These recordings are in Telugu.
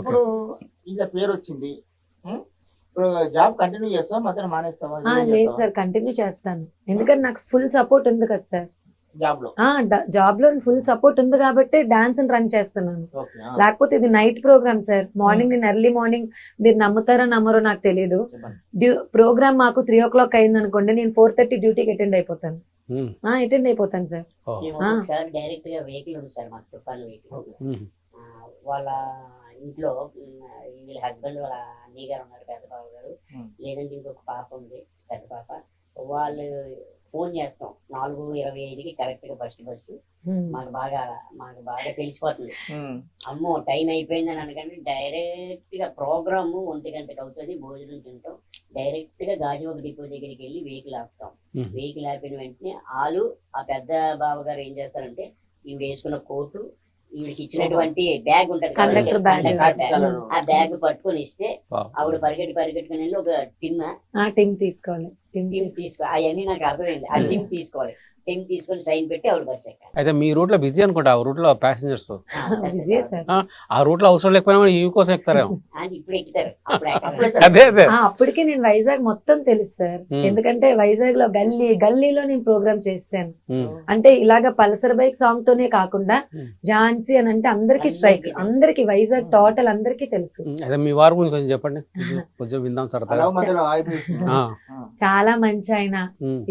ఇప్పుడు ఇలా పేరు వచ్చింది? ఇప్పుడు జాబ్ కంటిన్యూ చేస్తావా మధ్యన మానేస్తావా? లేదు సార్ కంటిన్యూ చేస్తాను. ఎందుకంటే నాకు ఫుల్ సపోర్ట్ ఉంది కదా సార్. జాబ్లో ఆ జాబ్లో ఫుల్ సపోర్ట్ ఉంది కాబట్టి డాన్స్ రన్ చేస్తున్నాను. లేకపోతే ఇది నైట్ ప్రోగ్రామ్ సార్. మార్నింగ్ నేను ఎర్లీ మార్నింగ్ మీరు నమ్ముతారో నమ్మరో నాకు తెలియదు ప్రోగ్రామ్ మాకు త్రీ ఓ క్లాక్ అయింది అనుకోండి నేను ఫోర్ థర్టీ డ్యూటీకి అటెండ్ అయిపోతాను. అటెండ్ అయిపోతాను సార్. డైరెక్ట్గా వెహికల్ ఉంది సార్ మాకు తుఫాన్ వెహికల్. ఉమ్, వాళ్ళ ఇంట్లో వీళ్ళ హస్బెండ్ వాళ్ళ అన్నయ్య గారు ఉన్నారు పెద్ద బాబు గారు. లేదంటే ఇంకొక పాప ఉంది పెద్ద పాప వాళ్ళు ఫోన్ చేస్తాం నాలుగు ఇరవై ఐదుకి కరెక్ట్గా ఫస్ట్ బస్సు. మాకు బాగా మాకు బాగా తెలిసిపోతుంది. అమ్మో టైం అయిపోయిందని అనగానే డైరెక్ట్గా ప్రోగ్రామ్ ఒంటి గంటకి అవుతుంది భోజనం తింటాం డైరెక్ట్గా గాజువాక డిపో దగ్గరికి వెళ్ళి వెహికల్ ఆపుతాం. వెహికల్ ఆపిన వెంటనే వాళ్ళు ఆ పెద్ద బావ గారు ఏం చేస్తారంటే ఈవిడ వేసుకున్న కోటు ఈవిడకి ఇచ్చినటువంటి బ్యాగ్ ఉంటది ఆ బ్యాగ్ పట్టుకొని ఇస్తే. ఆవిడ పరిగెట్టి పరిగెట్టుకుని వెళ్ళి ఒక టిన్ ఆ టీమ్ తీసుకోవాలి. టీమ్ టిన్ తీసుకో. అవన్నీ నాకు అర్థమైంది. ఆ టిన్ తీసుకోవాలి. టిన్ తీసుకొని సైన్ పెట్టి ఆవిడ బస్ ఎక్కాలి. అయితే మీ రూట్లో బిజీ అనుకుంటా ఆ రూట్లో ప్యాసింజర్స్ ఆ, బిజీ. సార్. రూట్లో అవసరం లేకపోయినా కూడా ఈ కోసం ఎక్కుతారేమో. అని ఇప్పుడు ఎక్కుతారు. అప్పుడు అప్పుడే ఎక్కరు. అదే అదే. ఆ, అప్పటికే నేను వైజాగ్ మొత్తం తెలుసు సార్. ఎందుకంటే వైజాగ్లో గల్లీ గల్లీలో నేను ప్రోగ్రామ్ చేశాను. ఉమ్, అంటే ఇలాగ పల్సర్ బైక్ సాంగ్ తోనే కాకుండా. ఝాన్సీ అని అంటే అందరికి స్ట్రైక్ అందరికీ తెలుసు. అందరికి వైజాగ్ టోటల్ అందరికి తెలుసు. ఉమ్, అదే మీ వారి గురించి కొంచెం చెప్పండి. కొంచెం- విందాం మధ్యలో ఆ, చాలా మంచి ఆయన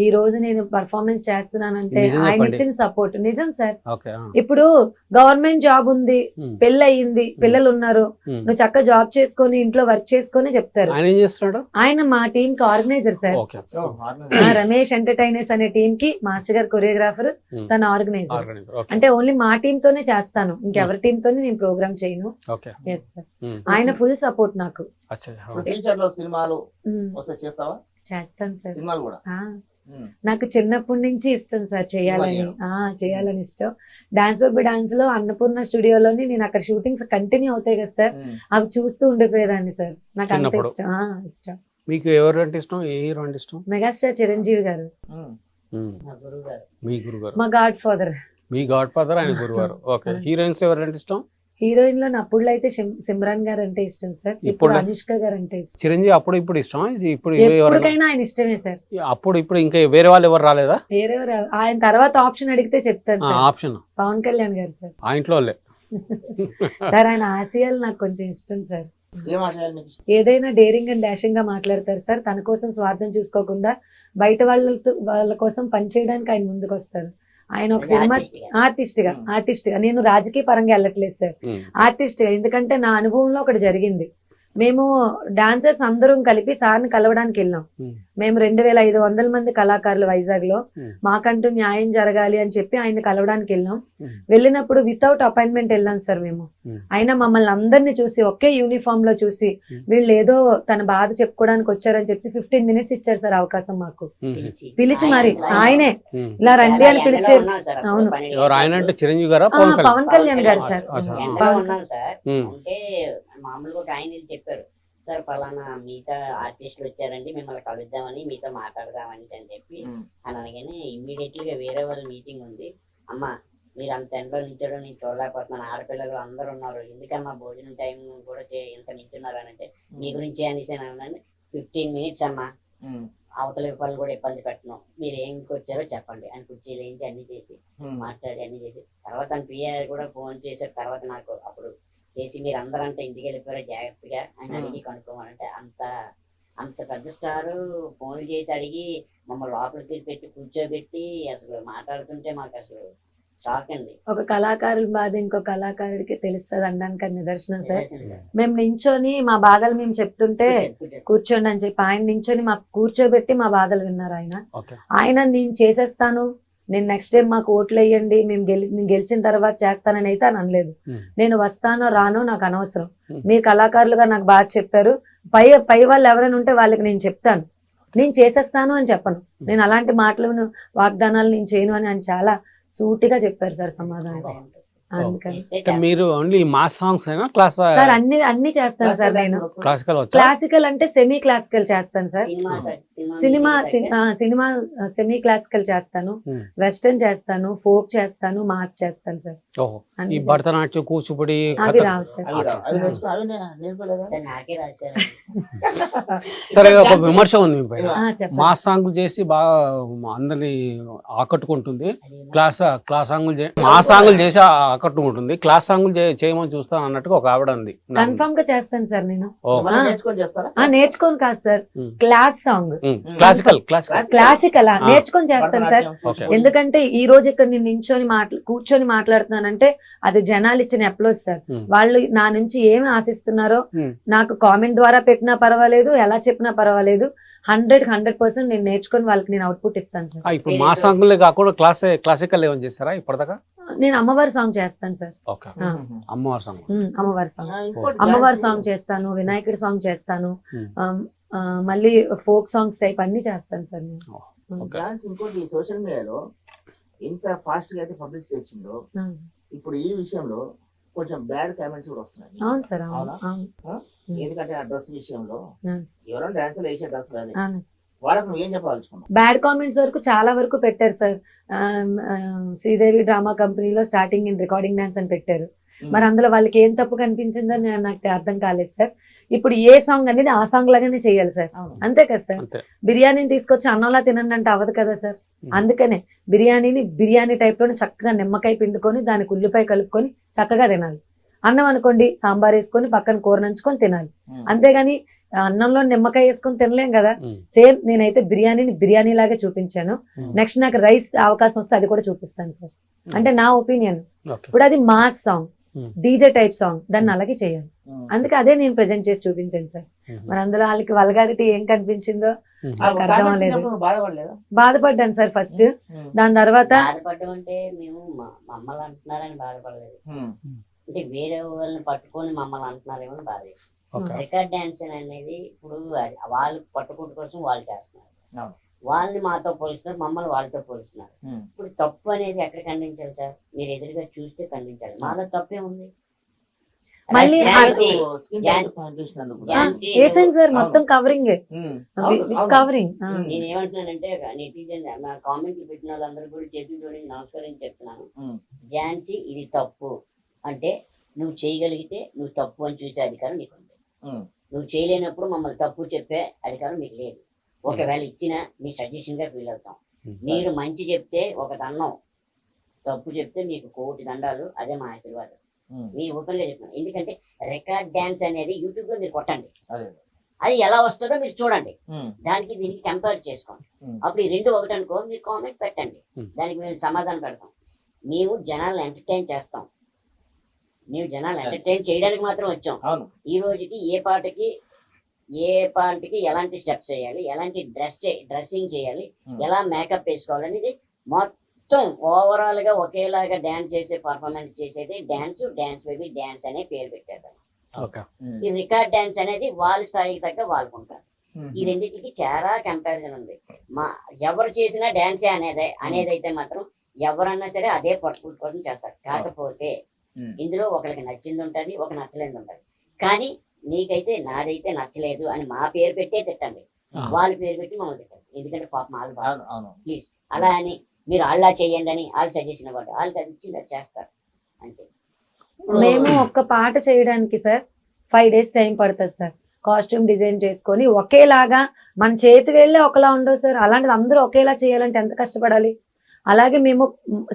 ఈ రోజు నేను పర్ఫార్మెన్స్ చేస్తున్నానంటే ఆయన. ఇచ్చిన సపోర్ట్ నిజం సార్. ఇప్పుడు గవర్నమెంట్ జాబ్ ఉంది పెళ్ళి అయ్యింది పిల్లలు ఉన్నారు. నువ్వు చక్కగా జాబ్ చేసుకొని ఇంట్లో వర్క్ చేసుకొని చెప్తారు. ఆయన ఏం చేస్తున్నాడు? ఆయన మా టీం కి ఆర్గనైజర్. సార్. రమేష్ ఎంటర్టైనర్స్ అనే టీం కి మాస్టర్ గారు కొరియోగ్రాఫర్ తన ఆర్గనైజర్. Organiser okay. అంటే ఓన్లీ మా టీం తోనే చేస్తాను ఇంకెవరి టీం తోనే నేను ప్రోగ్రామ్ చేయను. ఆయన ఫుల్ సపోర్ట్ నాకు. సినిమాలు వస్తే చేస్తావా? చేస్తాను సార్. సినిమాలు కూడా. నాకు చిన్నప్పటి నుంచి ఇష్టం సార్ చేయాలని. చేయాలని ఇష్టం. డాన్స్ బేబీ డాన్స్లో అన్నపూర్ణ స్టూడియోలోని నేను అక్కడ షూటింగ్స్ కంటిన్యూ అవుతాయి కదా సార్. అవి చూస్తూ ఉండిపోయేదాన్ని సార్. నాకు అంత. ఇష్టం. ఆ, ఇష్టం. మీకు ఎవరు అంటే ఇష్టం? ఏ హీరో అంటే ఇష్టం? మెగాస్టార్ చిరంజీవి గారు. మా మీ గురుగారు మా గాడ్ ఫాదర్. మీ గాడ్ ఫాదర్ ఆయన గురుగారు ఓకే. హీరోయిన్స్ ఎవరు అంటే ఇష్టం? హీరోయిన్లో అప్పుడులో అయితే సిమ్- సిమ్రాన్ గారు అంటే ఇష్టం సార్ ఇప్పుడు? అనుష్క గారు అంటే చిరంజీవి అప్పుడు ఇప్పుడు ఇష్టం ఇప్పుడు ఎవరైనా ఎప్పటికైనా ఆయన ఇష్టమే సార్. అప్పుడు ఇప్పుడు ఇంకా వేరే వాళ్ళు ఎవరు రాలేదా? వేరెవరు ఆయన తర్వాత ఆప్షన్ అడిగితే చెప్తాను సార్. ఆప్షన్. పవన్ కళ్యాణ్ గారు సార్. ఆ ఇంట్లో వాళ్ళే. సార్ ఆయన ఆశయాలు నాకు కొంచెం ఇష్టం సార్? ఏదైనా డేరింగ్ అండ్ డాషింగ్గా మాట్లాడతారు సార్. తన కోసం స్వార్థం చూసుకోకుండా బయట వాళ్ళతో వాళ్ళ కోసం పనిచేయడానికి ఆయన ముందుకు వస్తారు ఆయన ఒక సినిమా. ఆర్టిస్ట్గా. ఆర్టిస్ట్గా నేను రాజకీయ పరంగా వెళ్ళట్లేదు సార్. ఆర్టిస్ట్గా ఎందుకంటే నా అనుభవంలో ఒకటి జరిగింది. మేము డాన్సర్స్ అందరం కలిపి సార్ని కలవడానికి వెళ్ళాం. మేము రెండు వేల ఐదు వందల మంది కళాకారులు వైజాగ్లో. మాకంటూ న్యాయం జరగాలి అని చెప్పి ఆయన కలవడానికి వెళ్ళాం. వెళ్ళినప్పుడు వితౌట్ అపాయింట్మెంట్ వెళ్ళాం సార్ మేము. అయినా మమ్మల్ని అందరినీ చూసి ఒకే యూనిఫామ్లో చూసి. వీళ్ళు ఏదో తన బాధ చెప్పుకోవడానికి వచ్చారని చెప్పి ఫిఫ్టీన్ మినిట్స్ ఇచ్చారు సార్ అవకాశం మాకు. పిలిచి. పిలిచి ఆయన మరి ఆయన ఆయనే. ఇలా రండి అని పిలిచి అవును. పని. ఎవరు ఆయన అంటే చిరంజీవి గారా? ఆ, పవన్ కళ్యాణ్ పవన్ కళ్యాణ్ గారు సార్. మామూలుగా ఒక ఆయన వెళ్ళి చెప్పారు. సార్ పలానా మిగతా ఆర్టిస్టులు వచ్చారండి మిమ్మల్ని కలుద్దామని మీతో మాట్లాడదామని అని చెప్పి. అని అనగానే ఇమ్మీడియట్లీ గా వేరే వాళ్ళ మీటింగ్ ఉంది. అమ్మా మీరు అంత ఎండలో నించడం నేను చూడలేకపోతున్నాను ఆడపిల్లలు అందరూ ఉన్నారు. ఎందుకమ్మా భోజనం టైం కూడా చే- ఇంత నించున్నారు అని అంటే మీ గురించి అనేసి అని అన్నాను ఫిఫ్టీన్ మినిట్స్ అమ్మా. అవతల వాళ్ళు కూడా ఇబ్బంది పెట్టను. మీరు ఏం వచ్చారో చెప్పండి అని కుర్చీలు ఏంటి అన్ని చేసి. మాట్లాడి అన్ని చేసి తర్వాత పిఆర్ కూడా ఫోన్ చేశారు. తర్వాత నాకు అప్పుడు చేసి మీరు అందరూ అంటే ఇంటికి వెళ్ళిపోయారు జాగ్రత్తగా అని అడిగి కనుక్కోమనంటే అంత అంత పెద్ద స్టారు ఫోన్ చేసి అడిగి మమ్మల్ని లోపలికి పెట్టి కూర్చోబెట్టి అసలు మాట్లాడుతుంటే మాకు అసలు షాక్ అండి. ఒక కళాకారుల బాధ ఇంకో కళాకారుడికి తెలుస్తుంది అనడానికి అది నిదర్శనం సార్. మేము నించొని మా బాధలు మేము చెప్తుంటే కూర్చోండి, అని చెప్పి ఆయన నించొని మాకు కూర్చోబెట్టి మా బాధలు విన్నారు ఆయన. ఆయన నేను చేసేస్తాను నేను నెక్స్ట్ టైం మాకు ఓట్లు వేయండి మేము గెలి నేను గెలిచిన తర్వాత చేస్తానని అయితే అని అనలేదు. నేను వస్తానో రానో నాకు అనవసరం. మీరు కళాకారులుగా నాకు బాగా చెప్పారు. పై పై వాళ్ళు ఎవరైనా ఉంటే వాళ్ళకి నేను చెప్తాను. నేను చేసేస్తాను అని చెప్పను. నేను అలాంటి మాటలు వాగ్దానాలు నేను చేయను అని ఆయన చాలా సూటిగా చెప్పారు సార్ సమాధానం. మీరు ఓన్లీ మాస్ సాంగ్స్ అయినా క్లాస్ సార్ అన్ని అన్ని చేస్తాను సార్ నేను. క్లాసికల్ అంటే సెమీ క్లాసికల్ చేస్తాను సార్. సినిమా సినిమా సి- ఆ, సినిమా సెమీ క్లాసికల్ చేస్తాను. Hmm. వెస్టర్న్ చేస్తాను. ఫోక్ చేస్తాను. మాస్ చేస్తాను సార్ ఈ భరతనాట్యం కూచిపూడి అవి కథక్ రావు సార్ ఒక విమర్శ ఉంది మీ మాస్ సాంగ్లు చేసి బాగా అందరిని ఆకట్టుకుంటుంది. క్లాస్ క్లాస్ సాంగులు మాస్ సాంగులు చేసి ఆకట్టుకుంటుంది. క్లాస్ సాంగులు చేయమని చూస్తాను అన్నట్టుగా ఒక ఆవిడ ఉంది కన్ఫర్మ్గా చేస్తాను సార్ నేను. నేర్చుకొని చేస్తారా? ఆ నేర్చుకోను కాదు sir Hmm. Class song classical classical. నేర్చుకొని చేస్తాను సార్. ఎందుకంటే ఈ రోజు ఇక్కడ నేను నించొని మాట్లా కూర్చొని మాట్లాడుతున్నానంటే అది జనాలు ఇచ్చిన అప్లోడ్ సార్. వాళ్ళు నా నుంచి ఏమి ఆశిస్తున్నారో. నాకు కామెంట్ ద్వారా పెట్టినా పర్వాలేదు ఎలా చెప్పినా పర్వాలేదు. హండ్రెడ్ హండ్రెడ్ పర్సెంట్ నేను నేర్చుకొని వాళ్ళకి నేను అవుట్పుట్ ఇస్తాను సార్. ఇప్పుడు మాస్ సాంగులే కాకుండా క్లాస్ క్లాసికల్ ఏమైనా చేస్తారా ఇప్పటిదాకా? నేను అమ్మవారి సాంగ్ చేస్తాను సార్. అమ్మవారి సాంగ్ అమ్మవారి సాంగ్ అమ్మవారి సాంగ్ చేస్తాను వినాయకుడి సాంగ్ చేస్తాను. మళ్ళీ ఫోక్ సాంగ్స్ టైప్ అన్ని చేస్తాను సార్ నేను. ఓకే. ఝాన్సీ ఇంకోటి సోషల్ మీడియాలో ఎంత ఫాస్ట్గా అయితే పబ్లిసిటీ వచ్చిందో ఇప్పుడు ఈ విషయంలో కొంచెం బ్యాడ్ కామెంట్స్ కూడా వస్తున్నాయి. అవును సార్ ఎందుకంటే ఆ డ్రెస్ విషయంలో ఎవరైనా డాన్సులు వేసే డ్రెస్ సార్. వాళ్ళకి నువ్వు ఏం చెప్పదలుచుకున్నావు? బ్యాడ్ కామెంట్స్ వరకు చాలా వరకు పెట్టారు సార్. శ్రీదేవి డ్రామా కంపెనీలో స్టార్టింగ్ ఇన్ రికార్డింగ్ డాన్స్ అని పెట్టారు. మరి అందులో వాళ్ళకి ఏం తప్పు కనిపించిందో నాకు అర్థం కాలేదు సార్. ఇప్పుడు ఏ సాంగ్ అనేది ఆ సాంగ్ లాగానే చేయాలి సార్. అంతే కదా సార్. బిర్యానీని తీసుకొచ్చి అన్నంలా తినండి అంటే అవ్వదు కదా సార్. Hmm. అందుకనే బిర్యానీని బిర్యానీ టైప్లోనే చక్కగా నిమ్మకాయ పిండుకొని దానికి ఉల్లిపాయ కలుపుకొని చక్కగా తినాలి. అన్నం అనుకోండి సాంబార్ వేసుకొని పక్కన కూర నంచుకొని తినాలి. ఉమ్. అంతేగాని అన్నంలో నిమ్మకాయ వేసుకొని తినలేం కదా. సేమ్ నేనైతే బిర్యానీని బిర్యానీ లాగే చూపించాను. నెక్స్ట్ నాకు రైస్ అవకాశం వస్తే అది కూడా చూపిస్తాను సార్. అంటే నా ఒపీనియన్. ఇప్పుడు అది mass song. Hmm. DJ type song దాన్ని అలాగే చేయాలి. ఉమ్. అందుకే అదే నేను ప్రెజెంట్ చేసి చూపించాను సార్. మరి అందులో వాళ్ళకి వల్గారిటీ ఏం కనిపించిందో నాకు అర్థం బాధపడలేదా? బాధపడ్డాను సార్ ఫస్ట్. దాని తర్వాత బాధపడడం అంటే మేము మా- మమ్మల్ని అంటున్నారని బాధపడలేదు. అంటే వేరే వాళ్ళని పట్టుకొని మమ్మల్ని అంటున్నారేమో అని బాధ. ఓకే. రికార్డ్ డాన్స్ అనేది ఇప్పుడు వాళ్ళు పట్టుకుంటు కోసం వాళ్ళు చేస్తున్నారు. వాళ్ళని మాతో పోలుస్తున్నారు మమ్మల్ని వాళ్ళతో పోలుస్తున్నారు. ఇప్పుడు తప్పు అనేది ఎక్కడ ఖండించాలి సార్? మీరు ఎదురుగా చూస్తే ఖండించాలి. మాలో తప్పే ఉంది. మళ్ళీ సార్ మొత్తం కవరింగ్. నేను ఏమంటున్నానంటే నెటిజన్ నా కామెంట్లు పెట్టిన వాళ్ళందరూ కూడా చేతులు జోడించి నమస్కారం చెప్తున్నాను. ఝాన్సీ ఇది తప్పు. అంటే నువ్వు చేయగలిగితే నువ్వు తప్పు అని చూసే అధికారం నీకు ఉంది. నువ్వు చేయలేనప్పుడు మమ్మల్ని తప్పు చెప్పే అధికారం మీకు లేదు. ఒకవేళ ఇచ్చినా మీ సజెషన్గా ఫీల్ అవుతాం. మీరు మంచి చెప్తే ఒక దండం తప్పు చెప్తే మీకు కోటి దండాలు అదే మా ఆశీర్వాదం. మీ ఓపెన్గా చెప్తున్నాను ఎందుకంటే రికార్డ్ డాన్స్ అనేది యూట్యూబ్లో మీరు కొట్టండి. అదే. ఎలా వస్తుందో మీరు చూడండి. దానికి దీనికి కంపేర్ చేసుకోండి. అప్పుడు ఈ రెండు ఒకటి అనుకో మీరు కామెంట్ పెట్టండి. దానికి మేము సమాధానం పెడతాం. మేము జనాలను ఎంటర్టైన్ చేస్తాం. మేము జనాలను ఎంటర్టైన్ చేయడానికి మాత్రం వచ్చాం. ఈ రోజుకి ఏ పాటకి ఏ పాటకి ఎలాంటి స్టెప్స్ చేయాలి ఎలాంటి డ్రెస్ డ్రెస్సింగ్ చేయాలి. ఎలా మేకప్ వేసుకోవాలి అనేది మొత్తం ఓవరాల్గా ఒకేలాగా డాన్స్ చేసే పర్ఫార్మెన్స్ చేసేది డాన్స్ డాన్స్ బేబీ డాన్స్ అనే పేరు పెట్టారు. ఈ రికార్డ్ డాన్స్ అనేది వాళ్ళ స్థాయికి తగ్గ వాళ్ళకుంటారు. ఈ రెండింటికి చాలా కంపారిజన్ ఉంది మా ఎవరు చేసినా డాన్సే అనేది అనేది అయితే మాత్రం ఎవరన్నా సరే అదే పట్టుకుని కోసం చేస్తారు కాకపోతే. ఇందులో ఒకరికి నచ్చింది ఉంటది ఒక నచ్చలేదు ఉంటది కానీ నీకైతే నాదైతే నచ్చలేదు అని మా పేరు పెట్టే తిట్టండి. వాళ్ళ పేరు పెట్టి మమ్మల్ని తిట్టండి. ఎందుకంటే పాప వాళ్ళు బాగా ప్లీజ్. అలా అని మీరు అలా చేయండి అని వాళ్ళు సజెషన్ ఇవ్వండి. వాళ్ళకి అది ఇచ్చింది చేస్తారు. అంతే. మేము ఒక్క పాట చేయడానికి సార్ ఫైవ్ డేస్ టైం పడుతుంది సార్. కాస్ట్యూమ్ డిజైన్ చేసుకొని ఒకేలాగా మన చేతి వెళ్ళే ఒకలా ఉండవు సార్. అలాంటిది అందరూ ఒకేలా చేయాలంటే ఎంత కష్టపడాలి? అలాగే మేము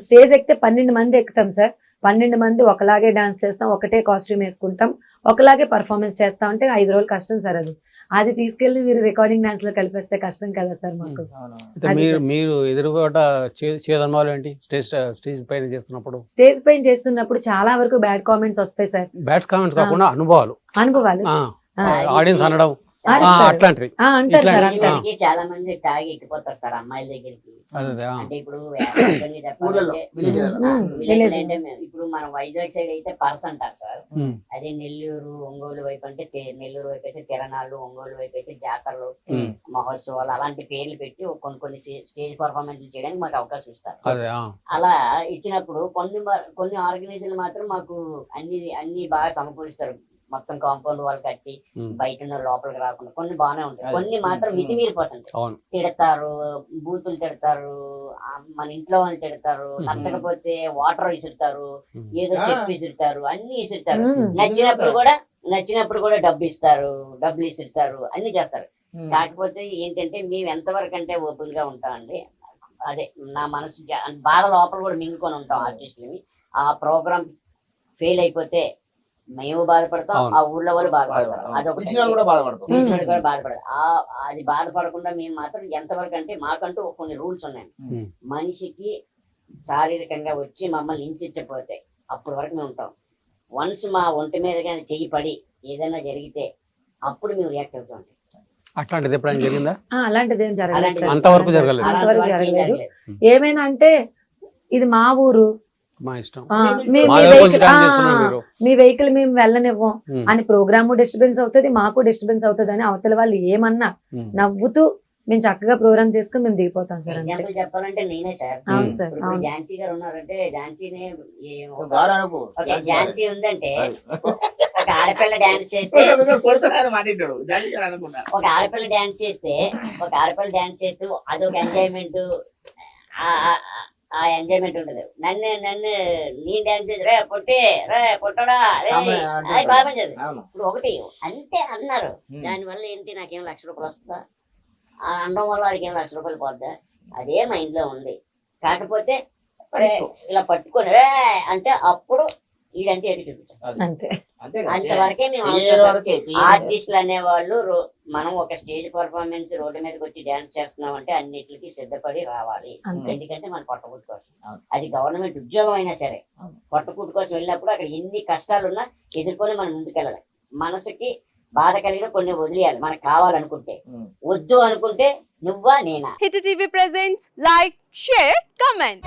స్టేజ్ ఎక్కితే పన్నెండు మంది ఎక్కుతాం సార్. పన్నెండు మంది ఒకలాగే డాన్స్ చేస్తాం ఒకటే కాస్ట్యూమ్ వేసుకుంటాం ఒకలాగే పర్ఫార్మెన్స్ చేస్తాం అంటే ఐదు రోజులు కష్టం సార్ అది. అది తీసుకెళ్ళి మీరు రికార్డింగ్ డాన్స్లో కలిపేస్తే కష్టం కదా సార్ మాకు. మీరు. మీరు ఎదురుగా చేదనుభవాలు ఏంటి? స్టేజ్ స్టేజ్ పైన చేస్తున్నప్పుడు? స్టేజ్ పైన చేస్తున్నప్పుడు చాలా వరకు బ్యాడ్ కామెంట్స్ వస్తాయి సార్. Bats comments. కాకుండా అనుభవాలు. అనుభవాలు. ఆ, ఆడియన్స్ అనడం. అట్లాంటివి. అంటారు సార్. అంటారు. చాలా మంది తాగి ఎక్కిపోతారు సార్ అమ్మాయిల దగ్గరికి. అంటే ఇప్పుడు ఇప్పుడు మనం వైజాగ్ సైడ్ అయితే పర్స్ అంటారు సార్. అదే నెల్లూరు ఒంగోలు వైపు అంటే నెల్లూరు వైపు అయితే తిరణాలు ఒంగోలు వైపు అయితే జాతరలు మహోత్సవాలు అలాంటి పేర్లు పెట్టి కొన్ని కొన్ని స్టేజ్ పర్ఫార్మెన్స్ చేయడానికి మాకు అవకాశం ఇస్తారు. అదే ఆ. అలా ఇచ్చినప్పుడు కొన్ని కొన్ని ఆర్గనైజర్లు మాత్రం మాకు అన్ని అన్ని బాగా సమకూరుస్తారు. మొత్తం కాంపౌండ్ వాళ్ళు కట్టి బయట ఉన్న లోపలికి రాకుండా కొన్ని బాగానే ఉంటాయి. కొన్ని మాత్రం ఉమ్. మితిమీరిపోతుంటాయి తిడతారు బూతులు తిడతారు మన ఇంట్లో వాళ్ళు తిడతారు. నచ్చకపోతే వాటర్ విసురుతారు. ఏదో. చెప్పి విసురుతారు అన్ని విసురుతారు నచ్చినప్పుడు కూడా నచ్చినప్పుడు కూడా డబ్బు ఇస్తారు డబ్బులు ఇస్తారు అన్ని చేస్తారు. కాకపోతే ఏంటంటే మేము ఎంతవరకు అంటే ఓపెన్గా ఉంటామండి అదే నా మనసు బాగా లోపల కూడా మింగుకొని ఉంటాం ఆర్టిస్టులని ఆ ప్రోగ్రామ్ ఫెయిల్ అయిపోతే మేము బాధపడతాం. ఆ ఊళ్ళో వాళ్ళు బాధపడతారు బాధపడతాం. అదొకటి కూడా బాధపడతాం పిలిచినోడు కూడా బాధపడదు ఆ అది బాధపడకుండా మేము మాత్రం ఎంతవరకు అంటే మాకంటూ కొన్ని రూల్స్ ఉన్నాయి. మనిషికి శారీరకంగా వచ్చి మమ్మల్ని హింసించకపోతే అప్పటి వరకు మేము ఉంటాం వన్స్ మా ఒంటి మీద కానీ చెయ్యి పడి ఏదైనా జరిగితే అప్పుడు మేము రియాక్ట్ అవుతాం అట్లాంటిది ఎప్పుడైనా జరిగిందా ఆ, అలాంటిది ఏం జరగలేదు. అంతవరకు. జరగలేదు. ఏమైనా అంటే ఇది మా ఊరు మా ఇష్టం. డాన్స్ చేస్తున్నారు మీరు. వెహికల్ మేము వెళ్ళనివ్వం. ఉమ్, అని ప్రోగ్రామ్ డిస్టర్బెన్స్ అవుతుంది మాకు డిస్టర్బెన్స్ అవుతుంది అని అవతల వాళ్ళు ఏమన్నా ఉమ్. నవ్వుతూ మేము చక్కగా ప్రోగ్రామ్ చేసుకుని మేము దిగిపోతాం సార్ అంతే. ఎగ్జాంపుల్ చెప్పాలంటే నేనే సార్. అవును. సార్ ఇప్పుడు అవును. ఝాన్సీ గారు ఉన్నారంటే ఝాన్సీని ఏ- ఒక- గారు అనుకో ఒక ఝాన్సీ ఉందంటే ఒక ఆడపిల్ల డాన్స్ చేస్తే కొడుతున్నాను మాట్లాడాడు జాలి గారు అనుకున్నా. ఒక ఆడపిల్ల డాన్స్ చేస్తే ఒక ఆడపిల్ల డాన్స్ చేస్తూ అదొక ఎంజాయ్మెంట్ ఆ ఎంజాయ్మెంట్ ఉండదు. నన్ను నన్ను నేను డాన్స్ చేసి రే పొట్టి రే పొట్టడా రే అది బాగా పనిచేది అవును. ఇప్పుడు ఒకటి అంతే అన్నారు. దానివల్ల ఏంటి నాకేం లక్ష రూపాయలు వస్తుందా? ఆ అనడం వల్ల వాడికి ఏం లక్ష రూపాయలు పోద్దా? అదే మైండ్లో ఉంది. కాకపోతే "రే, ఇలా పట్టుకొని రే అంటే అప్పుడు వీడంటే ఎటు అంతే. అంతవరకే మేము ఆర్టిస్టులు అనేవాళ్ళు మనం ఒక స్టేజ్ పర్ఫార్మెన్స్ రోడ్డు మీదకి వచ్చి డాన్స్ చేస్తున్నాం అంటే అన్నిటికీ సిద్ధపడి రావాలి. ఎందుకంటే మన పొట్టకూటి కోసం. అవును. అది గవర్నమెంట్ ఉద్యోగం అయినా సరే. అవును. పొట్టకూటి కోసం వెళ్ళినప్పుడు అక్కడ ఎన్ని కష్టాలు ఉన్నా ఎదుర్కొని మనం ముందుకెళ్ళాలి. మనసుకి బాధ కలిగిన కొన్ని వదిలేయాలి. మనకు కావాలనుకుంటే. వద్దు అనుకుంటే నువ్వా నేనా? Hit TV presents like share comment.